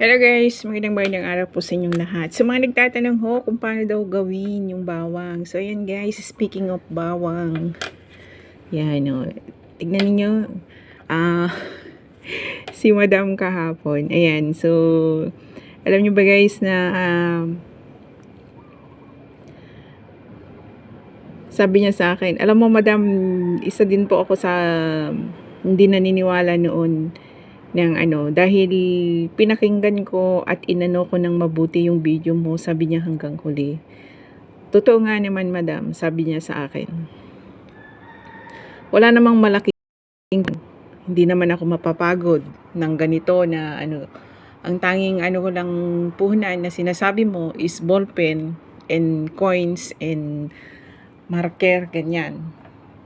Hello guys, magandang magandang araw po sa inyong lahat. Sa mga nagtatanong ho kung paano daw gawin yung bawang. So ayan guys, speaking of bawang. Yan o. Tignan ninyo. Ah, si Madam kahapon. Ayan, so alam nyo ba guys na um, sabi niya sa akin, alam mo madam, isa din po ako sa hindi naniniwala noon ng ano, dahil pinakinggan ko at inano ko ng mabuti yung video mo, sabi niya hanggang huli. Totoo nga naman, madam, sabi niya sa akin. Wala namang malaking, hindi naman ako mapapagod ng ganito na ano, ang tanging ano ko lang puhunan na sinasabi mo is ballpen and coins and marker, ganyan.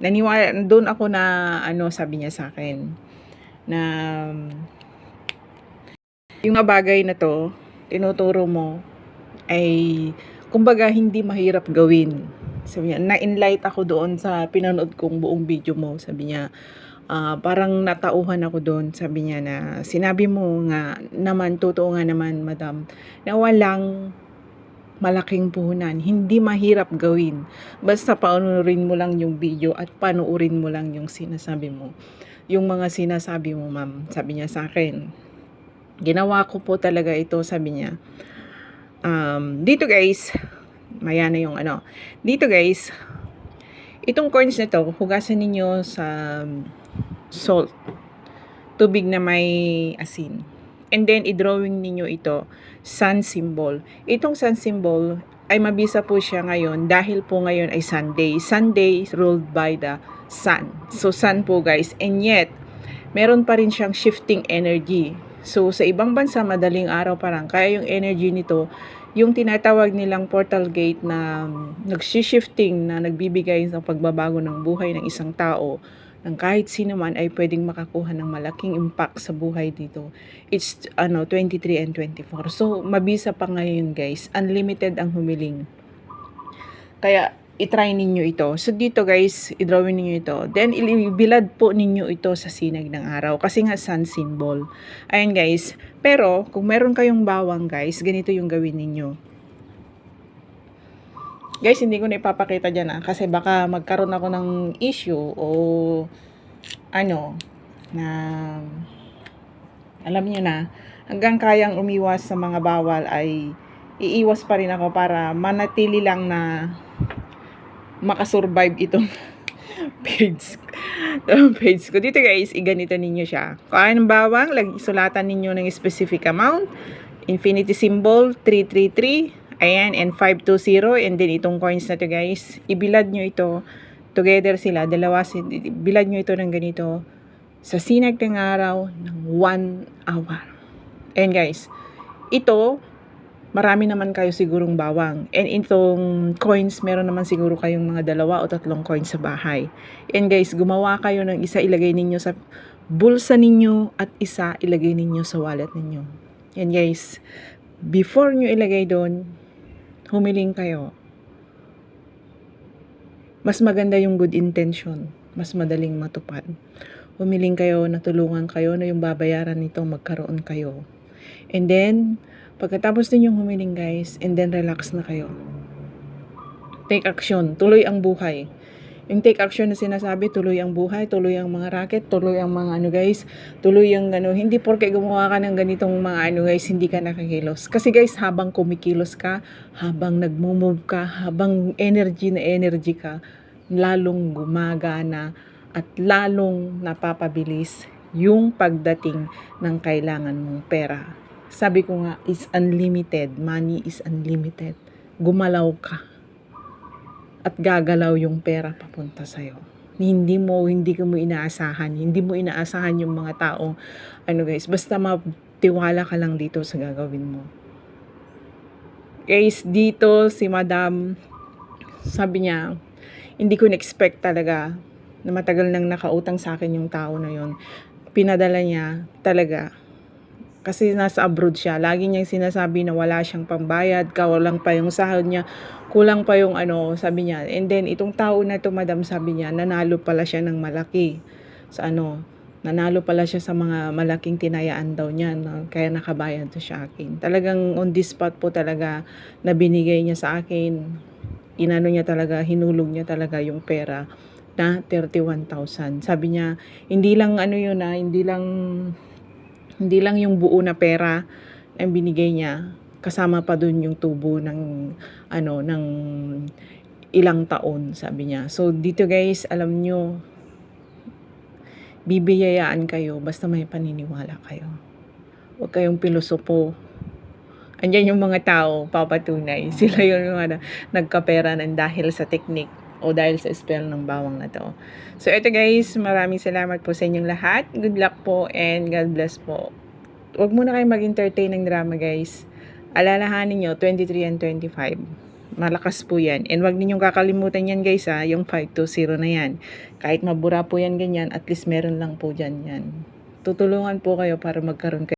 Naniwala, doon ako na ano sabi niya sa akin na yung mga bagay na to, tinuturo mo, ay kumbaga hindi mahirap gawin. Sabi niya, na-enlight ako doon sa pinanood kong buong video mo. Sabi niya, ah, parang natauhan ako doon. Sabi niya na, sinabi mo nga naman, totoo nga naman, madam, na walang malaking puhunan. Hindi mahirap gawin. Basta paunurin mo lang yung video at panuurin mo lang yung sinasabi mo yung mga sinasabi mo, ma'am. Sabi niya sa akin. Ginawa ko po talaga ito, sabi niya. Um, dito guys, maya na yung ano. Dito guys, itong coins na to, hugasan ninyo sa salt. Tubig na may asin. And then, i-drawing ninyo ito, sun symbol. Itong sun symbol, ay mabisa po siya ngayon dahil po ngayon ay Sunday. Sunday ruled by the sun. So, sun po guys. And yet, meron pa rin siyang shifting energy. So, sa ibang bansa, madaling araw parang. Kaya yung energy nito, yung tinatawag nilang portal gate na nag-shifting na nagbibigay ng pagbabago ng buhay ng isang tao ng kahit sino man ay pwedeng makakuha ng malaking impact sa buhay dito. It's ano 23 and 24. So mabisa pa ngayon guys, unlimited ang humiling. Kaya i-try ninyo ito. So dito guys, i-drawin ninyo ito. Then ibilad po ninyo ito sa sinag ng araw kasi nga sun symbol. Ayan guys. Pero kung meron kayong bawang guys, ganito yung gawin ninyo. Guys, hindi ko na ipapakita dyan ah, kasi baka magkaroon ako ng issue o ano, na alam niyo na, hanggang kayang umiwas sa mga bawal ay iiwas pa rin ako para manatili lang na makasurvive itong page page ko. Dito guys, iganito ninyo siya. Kung ng bawang, sulatan ninyo ng specific amount. Infinity symbol, 333. Ayan, and 520. And then itong coins na to guys, ibilad nyo ito. Together sila, dalawa, bilad nyo ito ng ganito. Sa sinag ng araw, ng 1 hour. And guys, ito, marami naman kayo sigurong bawang. And itong coins, meron naman siguro kayong mga dalawa o tatlong coins sa bahay. And guys, gumawa kayo ng isa ilagay ninyo sa bulsa ninyo at isa ilagay ninyo sa wallet ninyo. And guys, before nyo ilagay doon, humiling kayo. Mas maganda yung good intention. Mas madaling matupad. Humiling kayo, natulungan kayo na yung babayaran nito magkaroon kayo. And then, pagkatapos ninyong humiling guys, and then relax na kayo. Take action. Tuloy ang buhay. Yung take action na sinasabi, tuloy ang buhay, tuloy ang mga racket, tuloy ang mga ano guys, tuloy ang ano, hindi porke gumawa ka ng ganitong mga ano guys, hindi ka nakakilos. Kasi guys, habang kumikilos ka, habang nagmo-move ka, habang energy na energy ka, lalong gumagana at lalong napapabilis yung pagdating ng kailangan mong pera. Sabi ko nga, is unlimited. Money is unlimited. Gumalaw ka at gagalaw yung pera papunta sa'yo. Hindi mo, hindi ka mo inaasahan. Hindi mo inaasahan yung mga taong, ano guys, basta matiwala ka lang dito sa gagawin mo. Guys, dito si madam, sabi niya, hindi ko na-expect talaga na matagal nang nakautang sa akin yung tao na yon Pinadala niya talaga kasi nasa abroad siya. Lagi niyang sinasabi na wala siyang pambayad, kawalang pa yung sahod niya, kulang pa yung ano, sabi niya. And then, itong tao na to, madam, sabi niya, nanalo pala siya ng malaki sa ano, nanalo pala siya sa mga malaking tinayaan daw niya, no? kaya nakabayad to siya akin. Talagang on the spot po talaga na binigay niya sa akin. Inano niya talaga, hinulog niya talaga yung pera na 31,000. Sabi niya, hindi lang ano yun na, hindi lang hindi lang yung buo na pera ang binigay niya, kasama pa dun yung tubo ng ano ng ilang taon, sabi niya. So dito guys, alam nyo, bibiyayaan kayo basta may paniniwala kayo. Huwag kayong pilosopo. Andyan yung mga tao, papatunay. Sila yung mga na, nagkapera ng dahil sa technique o dahil sa spell ng bawang na to. So ito guys, maraming salamat po sa inyong lahat. Good luck po and God bless po. Huwag muna kayong mag-entertain ng drama guys. Alalahanin nyo, 23 and 25. Malakas po yan. And wag ninyong kakalimutan yan guys ha, yung 520 na yan. Kahit mabura po yan ganyan, at least meron lang po dyan yan. Tutulungan po kayo para magkaroon kayo